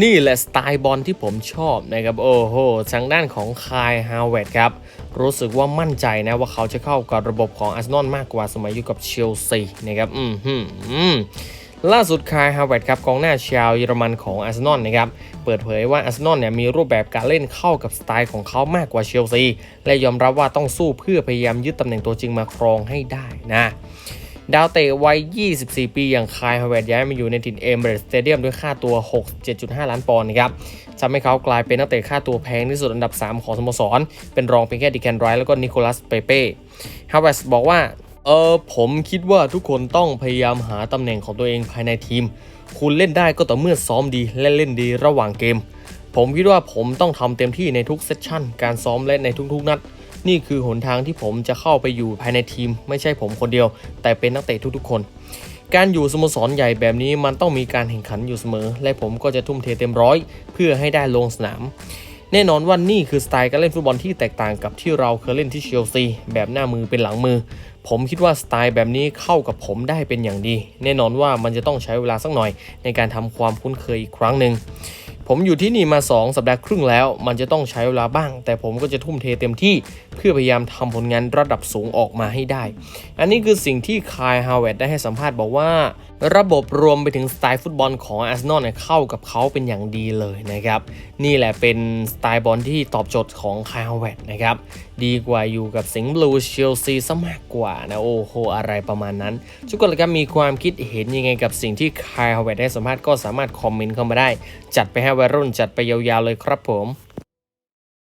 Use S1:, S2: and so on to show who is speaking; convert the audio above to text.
S1: นี่แหละสไตล์บอลที่ผมชอบนะครับโอ้โหทางด้านของคายฮาวเวร์ดครับ รู้สึกว่ามั่นใจนะว่าเขาจะเข้ากับระบบของอาร์เซนอลมากกว่าสมัยอยู่กับเชลซีนะครับอืมฮึอืมล่าสุดคายฮาวเวร์ดครับกองหน้าชาวเยอรมันของอาร์เซนอลนะครับเปิดเผยว่าอาร์เซนอลเนี่ยมีรูปแบบการเล่นเข้ากับสไตล์ของเขามากกว่าเชลซีและยอมรับว่าต้องสู้เพื่อพยายามยึดตำแหน่งตัวจริงมาครองให้ได้นะ ดาวเตะวัย 24 ปีอย่างคายฮาวเวร์ดย้ายมาอยู่ในถิ่นเอมเบรสเตเดียมด้วยค่าตัว 67.5 ล้านปอนด์นะครับทำให้เขากลายเป็นนักเตะค่าตัวแพงที่สุดอันดับ 3 ของสโมสร เป็นรองเพียงแค่ดิแคนไรท์แล้วก็นิโคลัสเปเป้ฮาวเวร์ดบอกว่า เออผมคิดว่าทุกคนต้องพยายามหาตำแหน่งของตัวเองภายในทีม คุณเล่นได้ก็ต่อเมื่อซ้อมดีและเล่นดีระหว่างเกม ผมคิดว่าผมต้องทำเต็มที่ในทุกเซสชั่น การซ้อมและในทุกๆนัด นี่คือหนทางที่ผมจะเข้าไปอยู่ภายในทีม ไม่ใช่ผมคนเดียว แต่เป็นนักเตะทุกๆคน การอยู่สโมสรใหญ่แบบนี้มันต้องมีการแข่งขันอยู่เสมอ และผมก็จะทุ่มเทเต็มร้อยเพื่อให้ได้ลงสนาม แน่นอนว่านี่คือสไตล์การเล่นฟุตบอลที่แตกต่างกับที่เราเคยเล่นที่เชลซีแบบหน้ามือเป็นหลังมือ ผมคิดว่าสไตล์แบบนี้เข้ากับผมได้เป็นอย่างดี แน่นอนว่ามันจะต้องใช้เวลาสักหน่อย ในการทำความคุ้นเคยอีกครั้งหนึ่ง ผมอยู่ที่นี่มา 2 สัปดาห์ครึ่งแล้ว มันจะต้องใช้เวลาบ้าง แต่ผมก็จะทุ่มเทเต็มที่เพื่อพยายามทำผลงานระดับสูงออกมาให้ได้ อันนี้คือสิ่งที่คายฮาวเวร์ดได้ให้สัมภาษณ์บอกว่า ระบบรวมไปถึงสไตล์ฟุตบอลของอาร์เซนอลเนี่ยเข้ากับเขาเป็นอย่างดีเลยนะครับ นี่แหละเป็นสไตล์บอลที่ตอบโจทย์ของคายฮาวเวร์ดนะครับ ดีกว่าอยู่กับสิงห์บลูเชลซีซะมากกว่านะ โอ้โห อะไรประมาณนั้น ทุกคนละครับมีความคิดเห็นยังไงกับสิ่งที่คายฮาวเวร์ดได้สัมภาษณ์ก็สามารถคอมเมนต์เข้ามาได้ จัดไปให้วัยรุ่นจัดไปยาวๆเลยครับผม